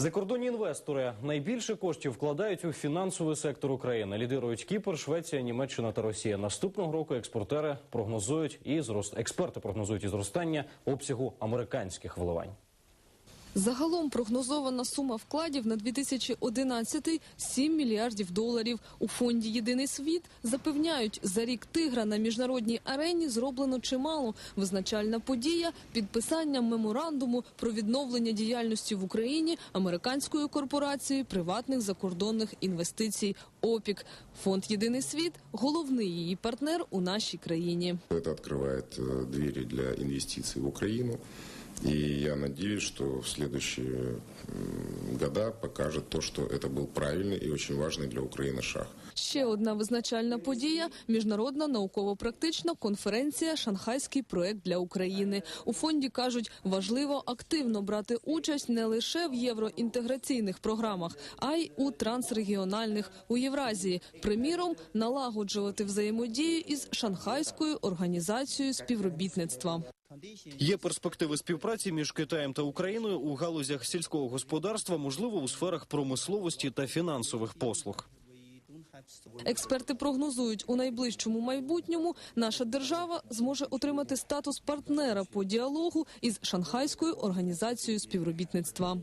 Закордонні інвестори найбільше коштів вкладають у фінансовий сектор України. Лідирують Кіпр, Швеція, Німеччина та Росія. Наступного року експортери прогнозують і зрост... експерти прогнозують і зростання обсягу американських вливань. Загалом прогнозована сума вкладів на 2011 – 7 мільярдів доларів. У фонді «Єдиний світ» запевняють, за рік тигра на міжнародній арені зроблено чимало. Визначальна подія – підписання меморандуму про відновлення діяльності в Україні американською корпорацією приватних закордонних інвестицій «ОПІК». Фонд «Єдиний світ» – головний її партнер у нашій країні. Это открывает э, двери для инвестиций в Украину. И я надеюсь, что в следующие м, года покажет то, что это был правильный и очень важный для Украины шаг. Ще одна визначальна подія – міжнародна науково-практична конференція «Шанхайський проект для України». У фонді кажуть, важливо активно брати участь не лише в євроінтеграційних програмах, а й у трансрегіональних у Євразії. Приміром, налагоджувати взаємодію із Шанхайською організацією співробітництва. Є перспективи співпраці між Китаєм та Україною у галузях сільського господарства, можливо, у сферах промисловості та фінансових послуг. Експерти прогнозують, у найближчому майбутньому наша держава зможе отримати статус партнера по діалогу із Шанхайською організацією співробітництва.